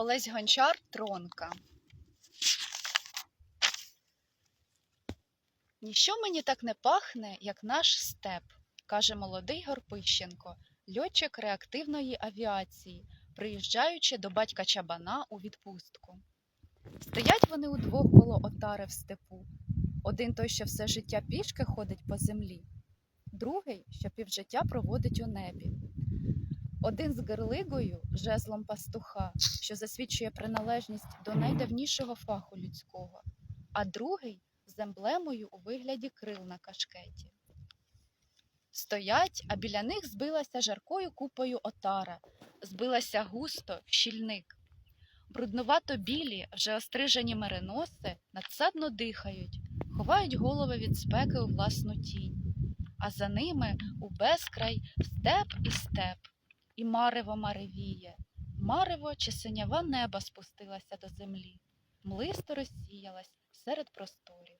Олесь Гончар Тронка. Ніщо мені так не пахне, як наш степ, каже молодий Горпищенко, льотчик реактивної авіації, приїжджаючи до батька Чабана у відпустку. Стоять вони удвох коло отари в степу. Один той, що все життя пішки ходить по землі, другий, що півжиття проводить у небі. Один з герлигою, жезлом пастуха, що засвідчує приналежність до найдавнішого фаху людського, а другий з емблемою у вигляді крил на кашкеті. Стоять, а біля них збилася жаркою купою отара, збилася густо в щільник. Бруднувато білі, вже острижені мериноси надсадно дихають, ховають голови від спеки у власну тінь, а за ними у безкрай степ і степ, і марево маревіє, марево чи синява неба спустилася до землі, млисто розсіялась серед просторів.